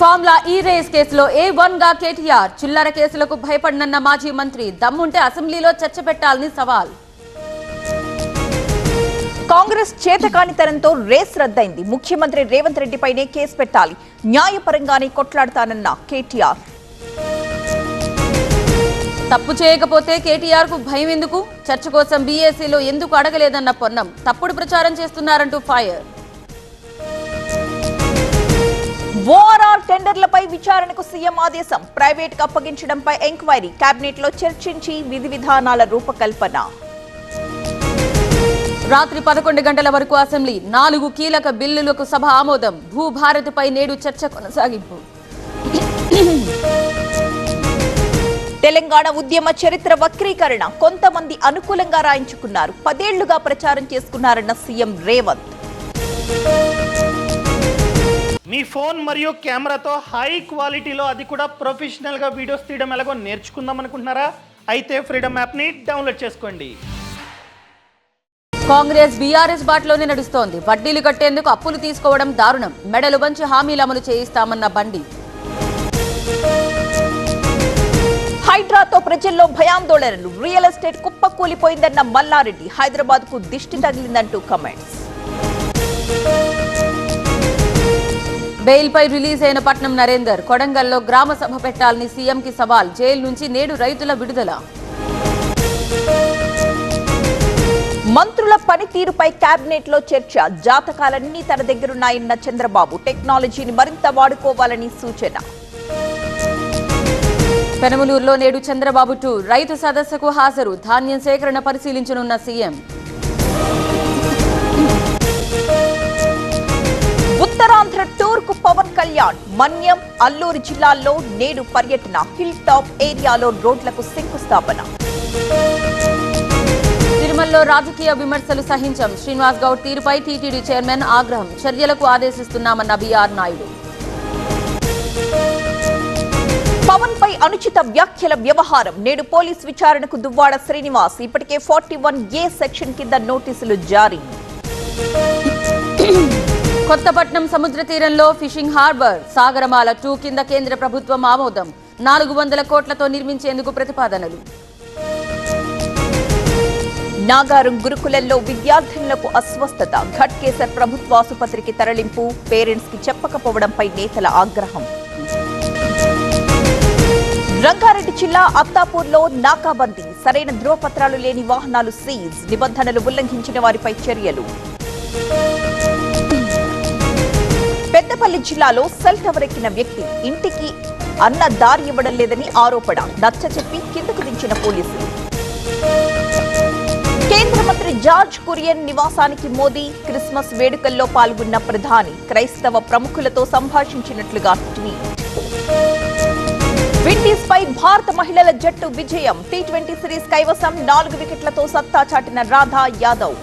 Formula ఈ race కేసులో ఏ వన్గా కేటీఆర్ చిల్లర కేసులకు భయపడనన్న మాజీ మంత్రి దమ్ముంటే అసెంబ్లీలో చర్చ పెట్టాలని సవాల్. కాంగ్రెస్ చేతకానితనంతో రేస్ రద్దయింది. ముఖ్యమంత్రి రేవంత్ రెడ్డిపైనే కేసు పెట్టాలి. న్యాయపరంగానే కొట్లాడతానన్న కేటీఆర్. తప్పు చేయకపోతే కేటీఆర్కు భయం ఎందుకు చర్చ కోసం బీఏసీలో ఎందుకు అడగలేదన్న పొన్నం? తప్పుడు ప్రచారం చేస్తున్నారంటూ ఫైర్. ఓఆర్ఆర్ టెండర్లపై విచారణకు సీఎం ఆదేశం. ప్రైవేట్కు అప్పగించడంపై ఎంక్వైరీ. కేబినెట్లో చర్చించి విధి విధానాల రూపకల్పన. రాత్రి పదకొండు గంటల వరకు అసెంబ్లీ. నాలుగు కీలక బిల్లులకు సభ ఆమోదం. భూభారతిపై నేడు చర్చ కొనసాగింపు. తెలంగాణ ఉద్యమ చరిత్ర వక్రీకరణ. కొంతమంది అనుకూలంగా రాయించుకున్నారు. పదేళ్ళుగా ప్రచారం చేసుకున్నారన్న సీఎం రేవంత్. మీ ఫోన్ మరియు కెమెరాతో హై క్వాలిటీలో అది కూడా ప్రొఫెషనల్గా వీడియోస్ తీయడం ఎలాగో నేర్చుకుందాం అనుకుంటున్నారా? అయితే ఫ్రీడమ్ యాప్ని డౌన్లోడ్ చేసుకోండి. కాంగ్రెస్ బీఆర్ఎస్ బాటలోనే నడుస్తోంది. వడ్డీలు కట్టేందుకు అప్పులు తీసుకోవడం దారుణం. మెడలు వంచి హామీలు అమలు చేయిస్తామన్న బండి. హైడ్రాతో ప్రజల్లో భయాందోళనలు. రియల్ ఎస్టేట్ కుప్పకూలిపోయిందన్న మల్లారెడ్డి హైదరాబాద్కు దిష్టి తగిలిందంటూ కమెంట్స్. బెయిల్పై రిలీజ్ అయిన పట్నం నరేందర్ కొడంగల్లో గ్రామ సభ పెట్టాలని సీఎంకి సవాల్ జైలు నుంచి నేడు రైతుల విడుదల. మంత్రుల పనితీరుపై కేబినెట్లో చర్చ జాతకాలన్నీ తన దగ్గరున్నాయన్న చంద్రబాబు టెక్నాలజీని మరింత వాడుకోవాలని సూచన. పెనమలూరులో నేడు చంద్రబాబు టూ రైతు సదస్సుకు హాజరు ధాన్యం సేకరణ పరిశీలించనున్న సీఎం. కళ్యాణ్ మన్యం అల్లూరు జిల్లాల్లో నేడు పర్యటన హిల్ టాప్ ఏరియాలో రోడ్లకు శంకుస్థాపన. తిరుమలలో రాజకీయ విమర్శలు సహించం. శ్రీనివాస్ గౌడ్ తీరుపై టీటీడీ చైర్మన్ ఆగ్రహం. చర్యలకు ఆదేశిస్తున్నామన్న బీఆర్ నాయుడు. పవన్ పై అనుచిత వ్యాఖ్యల వ్యవహారం. నేడు పోలీస్ విచారణకు దువ్వాడ శ్రీనివాస్. ఇప్పటికే ఫార్టీ వన్ ఏ సెక్షన్ కింద నోటీసులు జారీ. కొత్తపట్నం సముద్ర తీరంలో ఫిషింగ్ హార్బర్ సాగరమాల టూ కింద కేంద్ర ప్రభుత్వం ఆమోదం నాలుగు వందల కోట్లతో నిర్మించేందుకు ప్రతిపాదనలు. నాగారం గురుకులంలో విద్యార్థినులకు అస్వస్థత ఘట్కేసర్ ప్రభుత్వ ఆసుపత్రికి తరలింపు పేరెంట్స్కి చెప్పకపోవడంపై నేతల ఆగ్రహం. రంగారెడ్డి జిల్లా అత్తాపూర్లో నాకాబందీ సరైన ధ్రువపత్రాలు లేని వాహనాలు సీజ్ నిబంధనలు ఉల్లంఘించిన వారిపై చర్యలు. పెద్దపల్లి జిల్లాలో సెల్ టవర్ ఎక్కిన వ్యక్తి ఇంటికి అన్న దారి ఇవ్వడం లేదని ఆరోపణ. నచ్చ చెప్పి కిందకు దించిన పోలీసులు. కేంద్ర మంత్రి జార్జ్ కురియన్ నివాసానికి మోదీ క్రిస్మస్ వేడుకల్లో పాల్గొన్న ప్రధాని క్రైస్తవ ప్రముఖులతో సంభాషించినట్లుగా ట్వీట్. విండీస్ పై భారత మహిళల జట్టు విజయం. టీ ట్వంటీ సిరీస్ కైవసం నాలుగు వికెట్లతో సత్తా చాటిన రాధా యాదవ్.